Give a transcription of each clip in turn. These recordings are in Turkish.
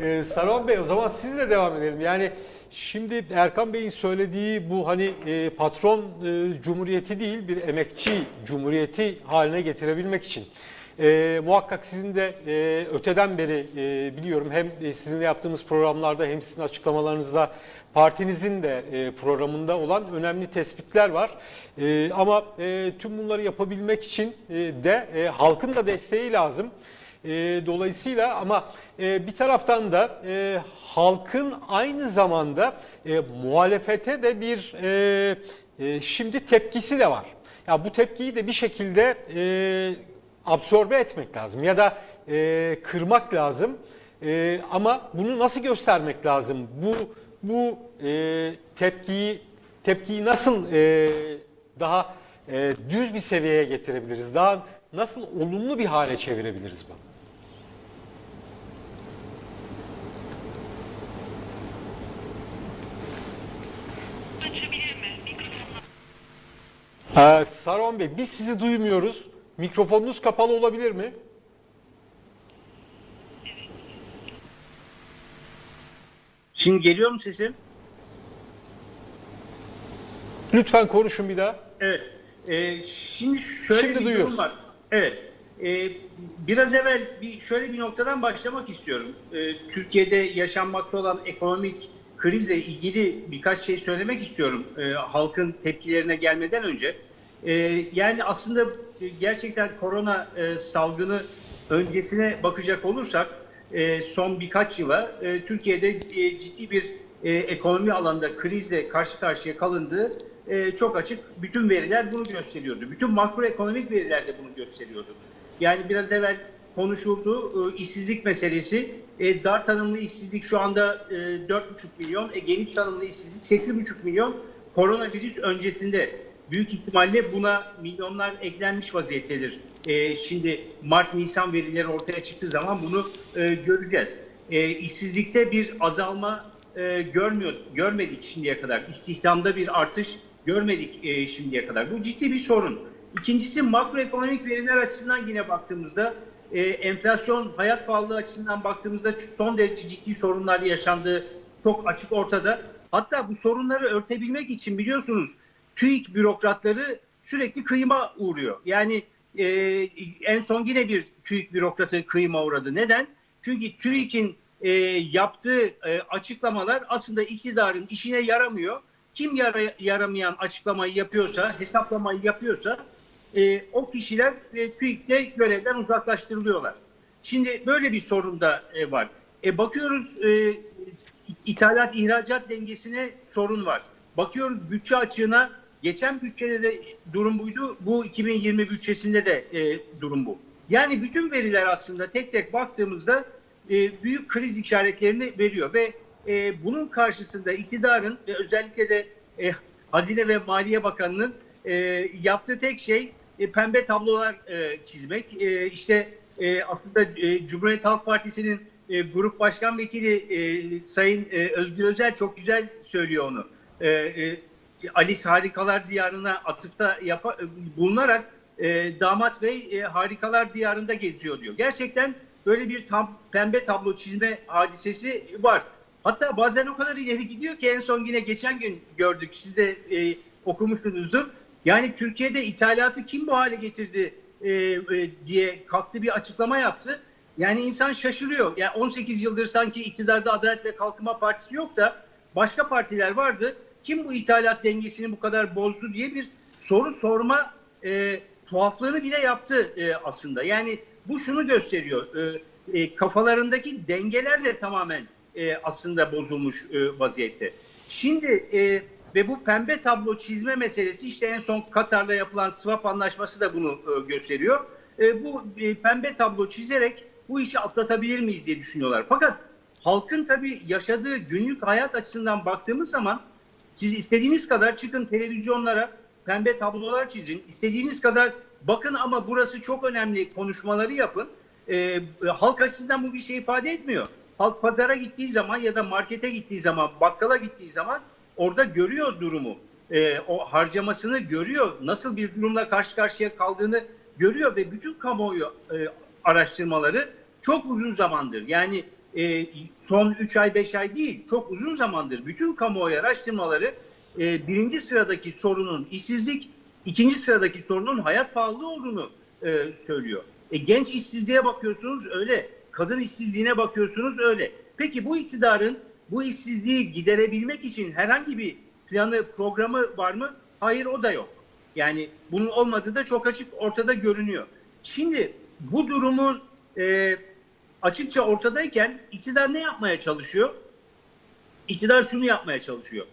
Ee, Saruhan Bey o zaman sizle devam edelim. Yani şimdi Erkan Bey'in söylediği bu hani e, patron e, cumhuriyeti değil bir emekçi cumhuriyeti haline getirebilmek için. E, muhakkak sizin de e, öteden beri e, biliyorum hem e, sizinle yaptığımız programlarda hem sizin açıklamalarınızda partinizin de e, programında olan önemli tespitler var. E, ama e, tüm bunları yapabilmek için e, de e, halkın da desteği lazım. E, dolayısıyla ama e, bir taraftan da e, halkın aynı zamanda e, muhalefete de bir e, e, şimdi tepkisi de var. Ya bu tepkiyi de bir şekilde e, absorbe etmek lazım ya da e, kırmak lazım. E, ama bunu nasıl göstermek lazım? Bu bu e, tepkiyi tepkiyi nasıl e, daha e, düz bir seviyeye getirebiliriz? Daha nasıl olumlu bir hale çevirebiliriz bunu? Açabilir mi? Mikrofonla. Ee, Saron Bey biz sizi duymuyoruz. Mikrofonunuz kapalı olabilir mi? Şimdi geliyor mu sesim? Lütfen konuşun bir daha. Evet. Ee, şimdi şöyle Şimdi bir duyuyoruz. durum var. Evet. Ee, biraz evvel bir şöyle bir noktadan başlamak istiyorum. Ee, Türkiye'de yaşanmakta olan ekonomik krizle ilgili birkaç şey söylemek istiyorum. Ee, halkın tepkilerine gelmeden önce. Ee, yani aslında gerçekten korona e, salgını öncesine bakacak olursak e, son birkaç yıla e, Türkiye'de e, ciddi bir e, ekonomi alanında krizle karşı karşıya kalındığı e, çok açık. Bütün veriler bunu gösteriyordu. Bütün makroekonomik veriler de bunu gösteriyordu. Yani biraz evvel konuşuldu. E, işsizlik meselesi. E, dar tanımlı işsizlik şu anda e, 4,5 milyon. E, geniş tanımlı işsizlik 8,5 milyon. Koronavirüs öncesinde büyük ihtimalle buna milyonlar eklenmiş vaziyettedir. E, şimdi Mart-Nisan verileri ortaya çıktığı zaman bunu e, göreceğiz. E, işsizlikte bir azalma e, görmüyor, görmedik şimdiye kadar. İstihdamda bir artış görmedik e, şimdiye kadar. Bu ciddi bir sorun. İkincisi makroekonomik veriler açısından yine baktığımızda e, enflasyon, hayat pahalılığı açısından baktığımızda son derece ciddi sorunlar yaşandığı çok açık ortada. Hatta bu sorunları örtebilmek için biliyorsunuz TÜİK bürokratları sürekli kıyıma uğruyor. Yani e, en son yine bir TÜİK bürokratı kıyıma uğradı. Neden? Çünkü TÜİK'in e, yaptığı e, açıklamalar aslında iktidarın işine yaramıyor. Kim yara- yaramayan açıklamayı yapıyorsa, hesaplamayı yapıyorsa e, o kişiler e, TÜİK'te görevden uzaklaştırılıyorlar. Şimdi böyle bir sorun da e, var. E, bakıyoruz e, ithalat ihracat dengesine sorun var. Bakıyoruz bütçe açığına geçen bütçede de durum buydu. Bu 2020 bütçesinde de e, durum bu. Yani bütün veriler aslında tek tek baktığımızda e, büyük kriz işaretlerini veriyor ve e, bunun karşısında iktidarın ve özellikle de e, Hazine ve Maliye Bakanı'nın e, yaptığı tek şey e, pembe tablolar e, çizmek. E, işte e, aslında Cumhuriyet Halk Partisi'nin Grup Başkan Vekili Sayın Özgür Özel çok güzel söylüyor onu. E, Alice Harikalar Diyarı'na atıfta yapa, bulunarak Damat Bey Harikalar Diyarı'nda geziyor diyor. Gerçekten böyle bir tam pembe tablo çizme hadisesi var. Hatta bazen o kadar ileri gidiyor ki en son yine geçen gün gördük. Siz de e, okumuşsunuzdur. Yani Türkiye'de ithalatı kim bu hale getirdi e, e, diye kalktı bir açıklama yaptı. Yani insan şaşırıyor. Yani 18 yıldır sanki iktidarda Adalet ve Kalkınma Partisi yok da başka partiler vardı. Kim bu ithalat dengesini bu kadar bozdu diye bir soru sorma e, tuhaflığını bile yaptı e, aslında. Yani bu şunu gösteriyor. E, e, kafalarındaki dengeler de tamamen e, aslında bozulmuş e, vaziyette. Şimdi e, ve bu pembe tablo çizme meselesi işte en son Katar'la yapılan swap anlaşması da bunu e, gösteriyor. E, bu e, pembe tablo çizerek bu işi atlatabilir miyiz diye düşünüyorlar. Fakat halkın tabii yaşadığı günlük hayat açısından baktığımız zaman siz istediğiniz kadar çıkın televizyonlara pembe tablolar çizin. istediğiniz kadar bakın ama burası çok önemli konuşmaları yapın. Ee, halk açısından bu bir şey ifade etmiyor. Halk pazara gittiği zaman ya da markete gittiği zaman, bakkala gittiği zaman orada görüyor durumu. Ee, o harcamasını görüyor. Nasıl bir durumla karşı karşıya kaldığını görüyor ve bütün kamuoyu e, araştırmaları çok uzun zamandır. Yani e, son 3 ay 5 ay değil çok uzun zamandır bütün kamuoyu araştırmaları e, birinci sıradaki sorunun işsizlik, ikinci sıradaki sorunun hayat pahalılığı olduğunu e, söylüyor. E, genç işsizliğe bakıyorsunuz öyle, kadın işsizliğine bakıyorsunuz öyle. Peki bu iktidarın bu işsizliği giderebilmek için herhangi bir planı, programı var mı? Hayır o da yok. Yani bunun olmadığı da çok açık ortada görünüyor. Şimdi bu durumun e, açıkça ortadayken iktidar ne yapmaya çalışıyor? İktidar şunu yapmaya çalışıyor.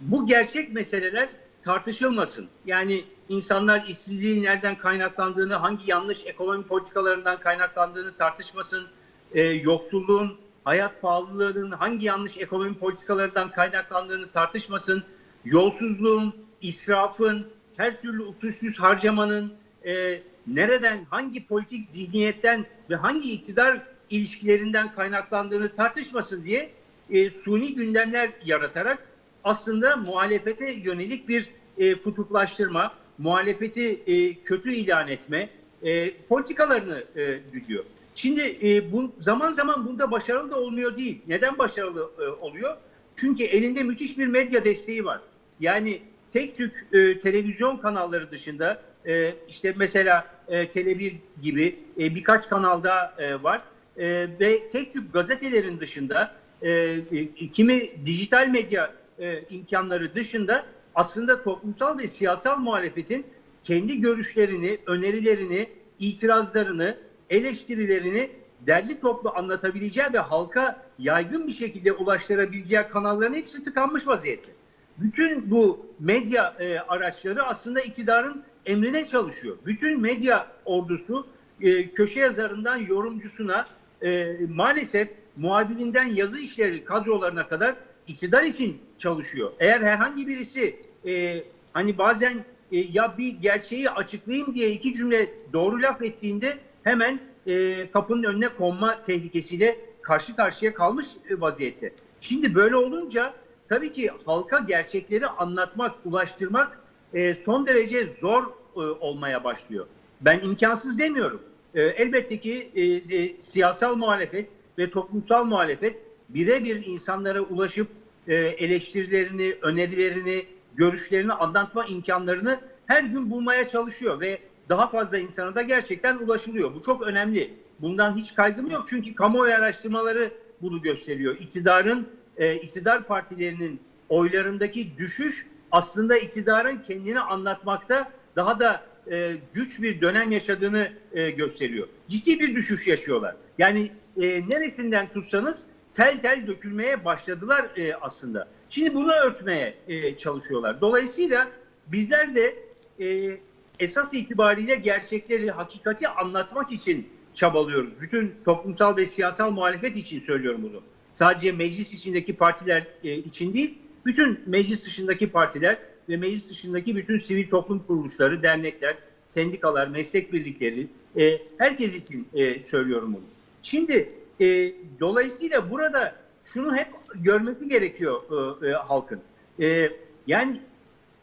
Bu gerçek meseleler tartışılmasın. Yani insanlar işsizliğin nereden kaynaklandığını, hangi yanlış ekonomi politikalarından kaynaklandığını tartışmasın. E, yoksulluğun, hayat pahalılığının hangi yanlış ekonomi politikalarından kaynaklandığını tartışmasın. Yolsuzluğun, israfın, her türlü usulsüz harcamanın e, nereden, hangi politik zihniyetten ve hangi iktidar ilişkilerinden kaynaklandığını tartışmasın diye e, suni gündemler yaratarak aslında muhalefete yönelik bir e, kutuplaştırma, muhalefeti e, kötü ilan etme e, politikalarını e, güdüyor. Şimdi e, bu, zaman zaman bunda başarılı da olmuyor değil. Neden başarılı e, oluyor? Çünkü elinde müthiş bir medya desteği var. Yani tek tük e, televizyon kanalları dışında e, işte mesela e, Tele1 gibi e, birkaç kanalda e, var E, ve tek tük gazetelerin dışında e, e, kimi dijital medya e, imkanları dışında aslında toplumsal ve siyasal muhalefetin kendi görüşlerini, önerilerini, itirazlarını, eleştirilerini derli toplu anlatabileceği ve halka yaygın bir şekilde ulaştırabileceği kanalların hepsi tıkanmış vaziyette. Bütün bu medya e, araçları aslında iktidarın emrine çalışıyor. Bütün medya ordusu e, köşe yazarından yorumcusuna e, maalesef muhabirinden yazı işleri kadrolarına kadar iktidar için çalışıyor. Eğer herhangi birisi e, hani bazen e, ya bir gerçeği açıklayayım diye iki cümle doğru laf ettiğinde hemen e, kapının önüne konma tehlikesiyle karşı karşıya kalmış e, vaziyette. Şimdi böyle olunca tabii ki halka gerçekleri anlatmak, ulaştırmak e, son derece zor e, olmaya başlıyor. Ben imkansız demiyorum. E, elbette ki e, e, siyasal muhalefet ve toplumsal muhalefet birebir insanlara ulaşıp e, eleştirilerini, önerilerini, görüşlerini anlatma imkanlarını her gün bulmaya çalışıyor ve daha fazla insana da gerçekten ulaşılıyor. Bu çok önemli. Bundan hiç kaygım yok çünkü kamuoyu araştırmaları bunu gösteriyor. İktidarın, e, iktidar partilerinin oylarındaki düşüş aslında iktidarın kendini anlatmakta daha da e, güç bir dönem yaşadığını e, gösteriyor. Ciddi bir düşüş yaşıyorlar. Yani e, neresinden tutsanız tel tel dökülmeye başladılar e, aslında. Şimdi bunu örtmeye e, çalışıyorlar. Dolayısıyla bizler de e, esas itibariyle gerçekleri, hakikati anlatmak için çabalıyoruz. Bütün toplumsal ve siyasal muhalefet için söylüyorum bunu. Sadece meclis içindeki partiler e, için değil, bütün meclis dışındaki partiler ve meclis dışındaki bütün sivil toplum kuruluşları, dernekler, sendikalar, meslek birlikleri, e, herkes için e, söylüyorum bunu. Şimdi e, dolayısıyla burada şunu hep görmesi gerekiyor e, e, halkın. E, yani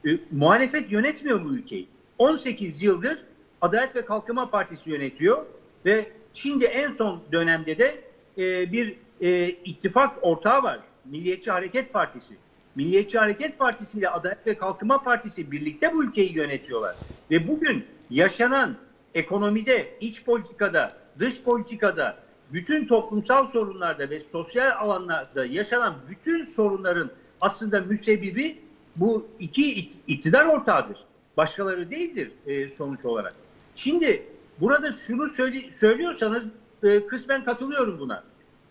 e, muhalefet yönetmiyor bu ülkeyi. 18 yıldır Adalet ve Kalkınma Partisi yönetiyor ve şimdi en son dönemde de e, bir e, ittifak ortağı var. Milliyetçi Hareket Partisi. Milliyetçi Hareket Partisi ile Adalet ve Kalkınma Partisi birlikte bu ülkeyi yönetiyorlar. Ve bugün yaşanan ekonomide, iç politikada, dış politikada, bütün toplumsal sorunlarda ve sosyal alanlarda yaşanan bütün sorunların aslında müsebbibi bu iki iktidar ortağıdır. Başkaları değildir e, sonuç olarak. Şimdi burada şunu söyle- söylüyorsanız e, kısmen katılıyorum buna.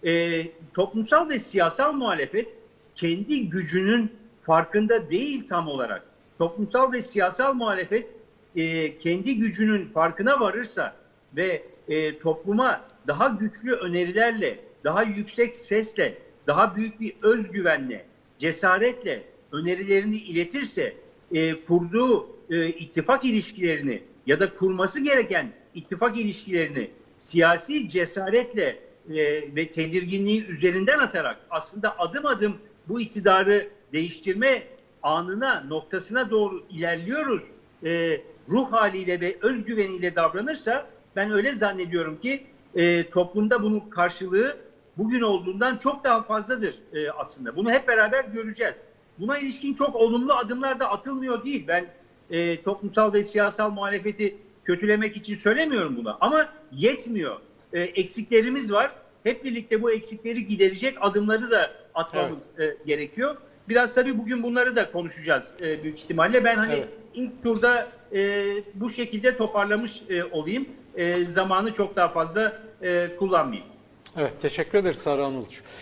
E, toplumsal ve siyasal muhalefet kendi gücünün farkında değil tam olarak. Toplumsal ve siyasal muhalefet e, kendi gücünün farkına varırsa ve e, topluma daha güçlü önerilerle, daha yüksek sesle, daha büyük bir özgüvenle, cesaretle önerilerini iletirse e, kurduğu e, ittifak ilişkilerini ya da kurması gereken ittifak ilişkilerini siyasi cesaretle e, ve tedirginliği üzerinden atarak aslında adım adım bu iktidarı değiştirme anına, noktasına doğru ilerliyoruz. E, ruh haliyle ve özgüveniyle davranırsa ben öyle zannediyorum ki e, toplumda bunun karşılığı bugün olduğundan çok daha fazladır e, aslında. Bunu hep beraber göreceğiz. Buna ilişkin çok olumlu adımlar da atılmıyor değil. Ben e, toplumsal ve siyasal muhalefeti kötülemek için söylemiyorum bunu. Ama yetmiyor. E, eksiklerimiz var. Hep birlikte bu eksikleri giderecek adımları da atmamız e, gerekiyor. Biraz tabii bugün bunları da konuşacağız e, büyük ihtimalle. Ben hani Evet. ilk turda e, bu şekilde toparlamış e, olayım. E, zamanı çok daha fazla e, kullanmayayım. Evet teşekkür ederiz Sarı Anılç.